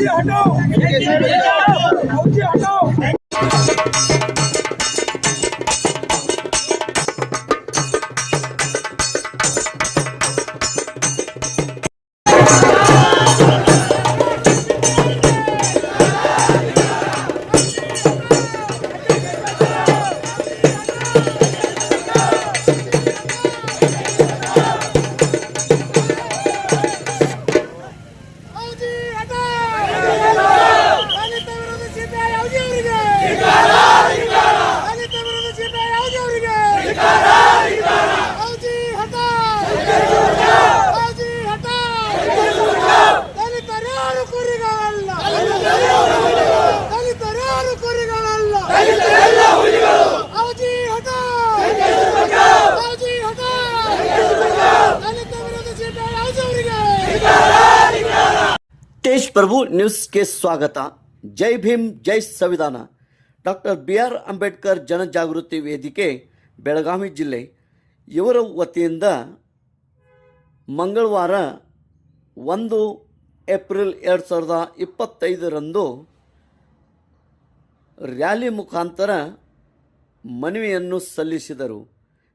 बचाओ बचाओ फौजी हटाओ ತೇಜ್ ಪ್ರಭು ನ್ಯೂಸ್ಗೆ ಸ್ವಾಗತ. ಜೈ ಭೀಮ್, ಜೈ ಸಂವಿಧಾನ. ಡಾಕ್ಟರ್ ಬಿ ಆರ್ ಅಂಬೇಡ್ಕರ್ ಜನಜಾಗೃತಿ ವೇದಿಕೆ, ಬೆಳಗಾವಿ ಜಿಲ್ಲೆ. ಇವರ ವತಿಯಿಂದ ಮಂಗಳವಾರ ಒಂದು ಏಪ್ರಿಲ್ ಎರಡು ಸಾವಿರದ ಇಪ್ಪತ್ತೈದರಂದು ರ್ಯಾಲಿ ಮುಖಾಂತರ ಮನವಿಯನ್ನು ಸಲ್ಲಿಸಿದರು.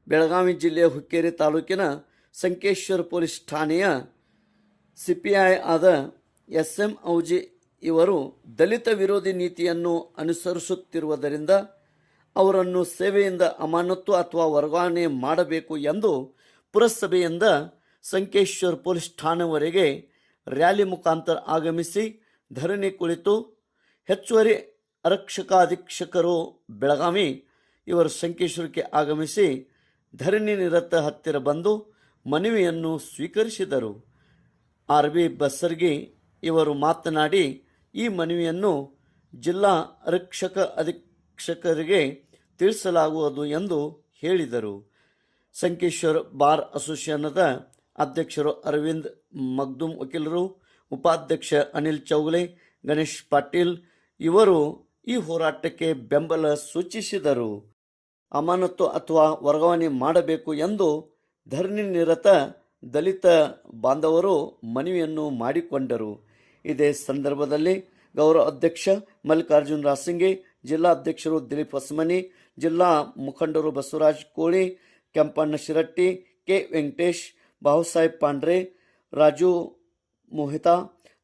ಬೆಳಗಾವಿ ಜಿಲ್ಲೆಯ ಹುಕ್ಕೇರಿ ತಾಲೂಕಿನ ಸಂಕೇಶ್ವರ ಪೊಲೀಸ್ ಠಾಣೆಯ ಸಿ ಪಿ ಐ ಆದ ಎಸ್ ಎಂ ಔಜಿ ಇವರು ದಲಿತ ವಿರೋಧಿ ನೀತಿಯನ್ನು ಅನುಸರಿಸುತ್ತಿರುವುದರಿಂದ ಅವರನ್ನು ಸೇವೆಯಿಂದ ಅಮಾನತ್ತು ಅಥವಾ ವರ್ಗಾವಣೆ ಮಾಡಬೇಕು ಎಂದು ಪುರಸಭೆಯಿಂದ ಸಂಕೇಶ್ವರ್ ಪೊಲೀಸ್ ಠಾಣೆವರೆಗೆ ರ್ಯಾಲಿ ಮುಖಾಂತರ ಆಗಮಿಸಿ ಧರಣಿ ಕುಳಿತು ಹೆಚ್ಚುವರಿ ಆರಕ್ಷಕಾಧೀಕ್ಷಕರು ಬೆಳಗಾವಿ ಇವರು ಸಂಕೇಶ್ವರಕ್ಕೆ ಆಗಮಿಸಿ ಧರಣಿ ನಿರತ ಹತ್ತಿರ ಬಂದು ಮನವಿಯನ್ನು ಸ್ವೀಕರಿಸಿದರು. ಆರ್ ಬಿ ಬಸ್ಸರ್ಗಿ ಇವರು ಮಾತನಾಡಿ, ಈ ಮನವಿಯನ್ನು ಜಿಲ್ಲಾ ರಕ್ಷಕ ಅಧೀಕ್ಷಕರಿಗೆ ತಿಳಿಸಲಾಗುವುದು ಎಂದು ಹೇಳಿದರು. ಸಂಕೇಶ್ವರ್ ಬಾರ್ ಅಸೋಸಿಯೇಷನ್ದ ಅಧ್ಯಕ್ಷರು ಅರವಿಂದ್ ಮಗ್ದುಮ್ ವಕೀಲರು, ಉಪಾಧ್ಯಕ್ಷ ಅನಿಲ್ ಚೌಗಲೆ, ಗಣೇಶ್ ಪಾಟೀಲ್ ಇವರು ಈ ಹೋರಾಟಕ್ಕೆ ಬೆಂಬಲ ಸೂಚಿಸಿದರು. ಅಮಾನತು ಅಥವಾ ವರ್ಗಾವಣೆ ಮಾಡಬೇಕು ಎಂದು ಧರಣಿ ನಿರತ ದಲಿತ ಬಾಂಧವರು ಮನವಿಯನ್ನು ಮಾಡಿಕೊಂಡರು. ಇದೇ ಸಂದರ್ಭದಲ್ಲಿ ಗೌರವ ಅಧ್ಯಕ್ಷ ಮಲ್ಲಿಕಾರ್ಜುನ್ ರಾಸಿಂಗೆ, ಜಿಲ್ಲಾ ಅಧ್ಯಕ್ಷರು ದಿಲೀಪ್ ಹೊಸಮನಿ, ಜಿಲ್ಲಾ ಮುಖಂಡರು ಬಸವರಾಜ್ ಕೋಳಿ, ಕೆಂಪಣ್ಣ ಶಿರಟ್ಟಿ, ಕೆ ವೆಂಕಟೇಶ್, ಬಾಹುಸಾಹೇಬ್ ಪಾಂಡ್ರೆ, ರಾಜು ಮೋಹಿತಾ,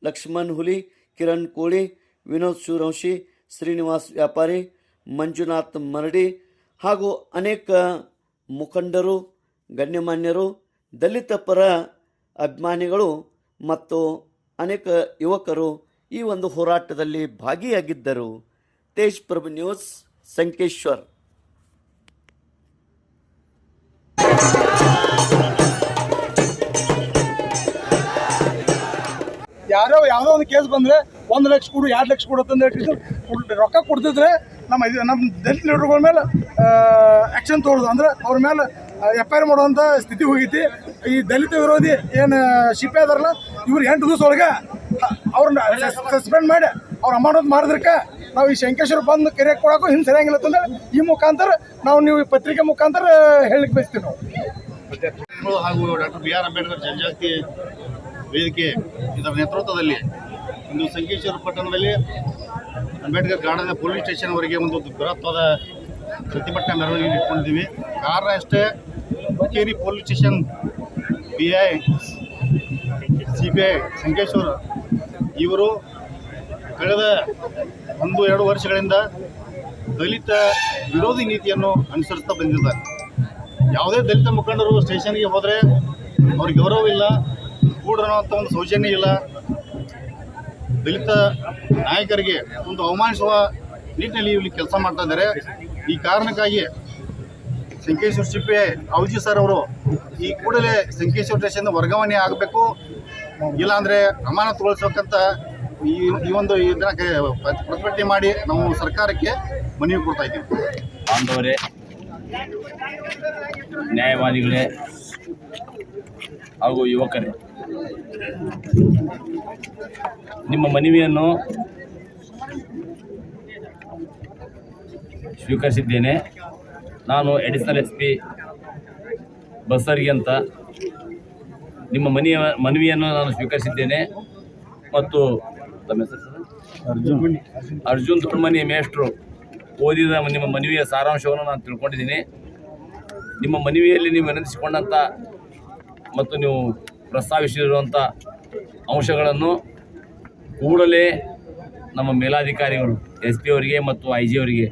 ಲಕ್ಷ್ಮಣ್ ಹುಲಿ, ಕಿರಣ್ ಕೋಳಿ, ವಿನೋದ್ ಸೂರವಂಶಿ ಶ್ರೀನಿವಾಸ್ ವ್ಯಾಪಾರಿ, ಮಂಜುನಾಥ್ ಮರಡಿ ಹಾಗೂ ಅನೇಕ ಮುಖಂಡರು, ಗಣ್ಯಮಾನ್ಯರು, ದಲಿತ ಪರ ಅಭಿಮಾನಿಗಳು ಮತ್ತು ಅನೇಕ ಯುವಕರು ಈ ಒಂದು ಹೋರಾಟದಲ್ಲಿ ಭಾಗಿಯಾಗಿದ್ದರು. ತೇಜ್ ಪ್ರಭು ನ್ಯೂಸ್, ಸಂಕೇಶ್ವರ್. ಯಾರೋ ಯಾವುದೋ ಒಂದು ಕೇಸ್ ಬಂದ್ರೆ ಒಂದು ಲಕ್ಷ ಕೊಡು, ಎರಡು ಲಕ್ಷ ಕೊಡು ಅಂತಂದು ರೊಕ್ಕ ಕೊಡ್ತಿದ್ರೆ ನಮ್ಮ ಇದು ನಮ್ಮ ದಲಿತ ಲೀಡರ್ಗಳ ಮೇಲೆ ಆ್ಯಕ್ಷನ್ ತಗೊಳ್ಳೋದು ಅಂದ್ರೆ ಅವ್ರ ಮೇಲೆ ಎಫ್ ಐ ಮಾಡುವಂಥ ಸ್ಥಿತಿ ಹೋಗೈತಿ. ಈ ದಲಿತ ವಿರೋಧಿ ಏನು ಶಿಪೆ ಅದಾರಲ್ಲ, ಇವ್ರು ಎಂಟು ದಿವಸ ಒಳಗೆ ಅವ್ರನ್ನ ಸಸ್ಪೆಂಡ್ ಮಾಡಿ ಅವ್ರ ಅಮಾನತ್ ಮಾಡಿದ್ರಕ್ಕೆ ನಾವು ಈ ಶಂಕೇಶ್ವರ ಬಂದು ಕೆರೆ ಕೊಡೋಕ್ಕೂ ಹಿಂದೆ ಸರಿಯಾಗಿಲ್ಲ ಅಂತಂದ್ರೆ ಈ ಮುಖಾಂತರ ನಾವು ನೀವು ಈ ಪತ್ರಿಕೆ ಮುಖಾಂತರ ಹೇಳಲಿಕ್ಕೆ ಬಯಸ್ತೀವಿ ನಾವು. ಹಾಗೂ ಡಾಕ್ಟರ್ ಬಿ ಆರ್ ಅಂಬೇಡ್ಕರ್ ಜನಜಾತಿ ವೇದಿಕೆ ಇದರ ನೇತೃತ್ವದಲ್ಲಿ ಇಂದು ಸಂಕೇಶ್ವರ ಪಟ್ಟಣದಲ್ಲಿ ಅಂಬೇಡ್ಕರ್ ಗಾರ್ಡನ್ ಪೊಲೀಸ್ ಸ್ಟೇಷನ್ವರೆಗೆ ಒಂದು ಬೃಹತ್ವಾದ ಪ್ರತಿಭಟನಾ ಮೆರವಣಿಗೆ ಇಟ್ಕೊಂಡಿದ್ದೀವಿ. ಕಾರಣ ಅಷ್ಟೇ Hukkeri police station B I C B I Sankeshwar, ಇವರು ಕಳೆದ ಒಂದು, ಎರಡು ವರ್ಷಗಳಿಂದ ದಲಿತ ವಿರೋಧಿ ನೀತಿಯನ್ನು ಅನುಸರಿಸ್ತಾ ಬಂದಿದ್ದಾರೆ. ಯಾವುದೇ ದಲಿತ ಮುಖಂಡರು ಸ್ಟೇಷನ್ಗೆ ಹೋದರೆ ಅವ್ರಿಗೆ ಗೌರವ ಇಲ್ಲ ಕೂಡರುವಂಥ ಒಂದು ಸೌಜನ್ಯ ಇಲ್ಲ. ದಲಿತ ನಾಯಕರಿಗೆ ಒಂದು ಅವಮಾನಿಸುವ ನಿಟ್ಟಿನಲ್ಲಿ ಇಲ್ಲಿ ಕೆಲಸ ಮಾಡ್ತಾ ಇದ್ದಾರೆ. ಈ ಕಾರಣಕ್ಕಾಗಿ ಸಂಕೇಶ್ವರ ಶಿಪ್ಪೆ ಔಜಿ ಸರ್ ಅವರು, ಈ ಕೂಡಲೇ ಶಂಕೇಶ್ವರ ಸ್ಟೇಷನ್ ವರ್ಗಾವಣೆ ಆಗಬೇಕು. ಇಲ್ಲಾಂದರೆ ಅಮಾನತುಗೊಳಿಸಬೇಕಂತ ಈ ಈ ಒಂದು ಇದನ್ನ ಪ್ರತಿಭಟನೆ ಮಾಡಿ ನಾವು ಸರ್ಕಾರಕ್ಕೆ ಮನವಿ ಕೊಡ್ತಾ ಇದ್ದೀವಿ. ಬಾಂಧವರೇ, ನ್ಯಾಯವಾದಿಗಳೇ, ಹಾಗೂ ಯುವಕರೇ, ನಿಮ್ಮ ಮನವಿಯನ್ನು ಸ್ವೀಕರಿಸಿದ್ದೇನೆ. ನಾನು ಎಡಿಷನಲ್ ಎಸ್ ಪಿ ಬಸರಿಗೆ ಅಂತ. ನಿಮ್ಮ ಮನೆಯ ಮನವಿಯನ್ನು ನಾನು ಸ್ವೀಕರಿಸಿದ್ದೇನೆ. ಮತ್ತು ತಮ್ಮ ಹೆಸರು ಸರ್? ಅರ್ಜುನ್. ದೊಡ್ಡಮನಿ ಮೇಷ್ಟ್ರು ಓದಿದ ನಿಮ್ಮ ಮನವಿಯ ಸಾರಾಂಶವನ್ನು ನಾನು ತಿಳ್ಕೊಂಡಿದ್ದೀನಿ. ನಿಮ್ಮ ಮನವಿಯಲ್ಲಿ ನೀವು ವಿನಂತಿಸಿಕೊಂಡಂಥ ಮತ್ತು ನೀವು ಪ್ರಸ್ತಾವಿಸಿರುವಂಥ ಅಂಶಗಳನ್ನು ಕೂಡಲೇ ನಮ್ಮ ಮೇಲಾಧಿಕಾರಿಗಳು ಎಸ್ ಪಿ ಅವರಿಗೆ ಮತ್ತು ಐ ಜಿ ಅವರಿಗೆ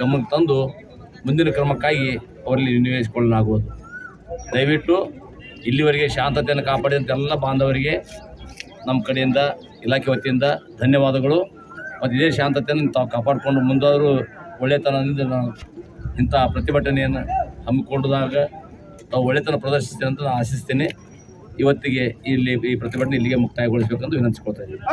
ಗಮನಕ್ಕೆ ತಂದು ಮುಂದಿನ ಕ್ರಮಕ್ಕಾಗಿ ಅವರಲ್ಲಿ ವಿನಿಯೋಗಿಸಿಕೊಳ್ಳಲಾಗುವುದು. ದಯವಿಟ್ಟು ಇಲ್ಲಿವರೆಗೆ ಶಾಂತತೆಯನ್ನು ಕಾಪಾಡಿದಂಥ ಎಲ್ಲ ಬಾಂಧವರಿಗೆ ನಮ್ಮ ಕಡೆಯಿಂದ ಇಲಾಖೆ ವತಿಯಿಂದ ಧನ್ಯವಾದಗಳು. ಮತ್ತು ಇದೇ ಶಾಂತತೆಯನ್ನು ತಾವು ಕಾಪಾಡಿಕೊಂಡು ಮುಂದಾದರೂ ಒಳ್ಳೆತನದಿಂದ ನಾವು ಇಂಥ ಪ್ರತಿಭಟನೆಯನ್ನು ಹಮ್ಮಿಕೊಂಡಾಗ ತಾವು ಒಳ್ಳೆತನ ಪ್ರದರ್ಶಿಸ್ತೇನೆ ಅಂತ ನಾನು ಆಶಿಸ್ತೇನೆ. ಇವತ್ತಿಗೆ ಇಲ್ಲಿ ಈ ಪ್ರತಿಭಟನೆ ಇಲ್ಲಿಗೆ ಮುಕ್ತಾಯಗೊಳಿಸಬೇಕೆಂದು ವಿನಂತಿಸ್ಕೊಳ್ತಾ ಇದ್ದೀನಿ.